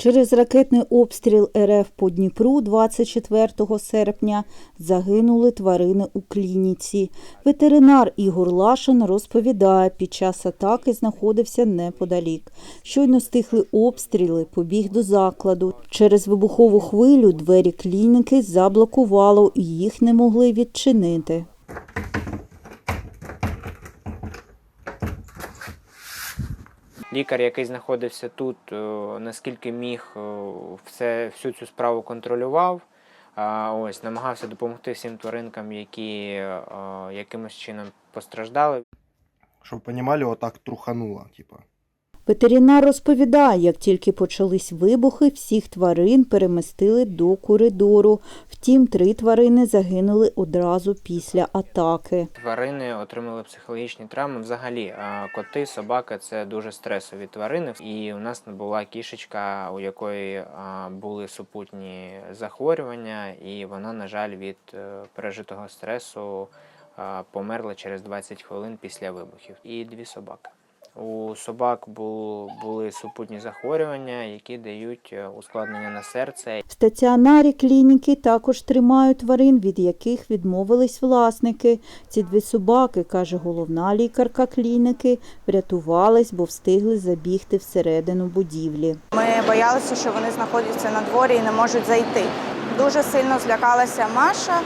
Через ракетний обстріл РФ по Дніпру 24 серпня загинули тварини у клініці. Ветеринар Ігор Лашин розповідає, під час атаки знаходився неподалік. Щойно стихли обстріли, побіг до закладу. Через вибухову хвилю двері клініки заблокувало і їх не могли відчинити. Лікар, який знаходився тут, е, наскільки міг, е, все, всю цю справу контролював. Ось, намагався допомогти всім тваринкам, які е, якимось чином постраждали. Щоб понімали, отак трухануло, типа. Ветеринар розповідає, як тільки почались вибухи, всіх тварин перемістили до коридору. Втім, три тварини загинули одразу після атаки. Тварини отримали психологічні травми. Взагалі, коти, собаки це дуже стресові тварини. І у нас була кішечка, у якої були супутні захворювання, і вона, на жаль, від е, пережитого стресу померла через 20 хвилин після вибухів. І дві собаки. У собак бу- були супутні захворювання, які дають е, ускладнення на серце В стаціонарі клініки також тримають тварин, від яких відмовились власники. Ці дві собаки, каже головна лікарка клініки, врятувались, бо встигли забігти всередину будівлі. Ми боялися, що вони знаходяться на дворі і не можуть зайти. Дуже сильно злякалася Маша,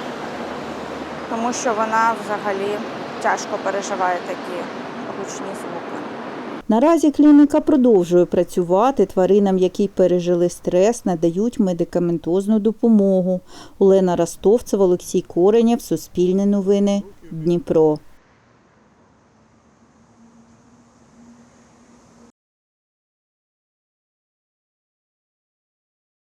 тому що вона взагалі тяжко переживає такі гучні звуки. Наразі клініка продовжує працювати. Тваринам, які пережили стрес, надають медикаментозну допомогу. Олена Ростовцева, Олексій Коренєв, Суспільне новини, Дніпро.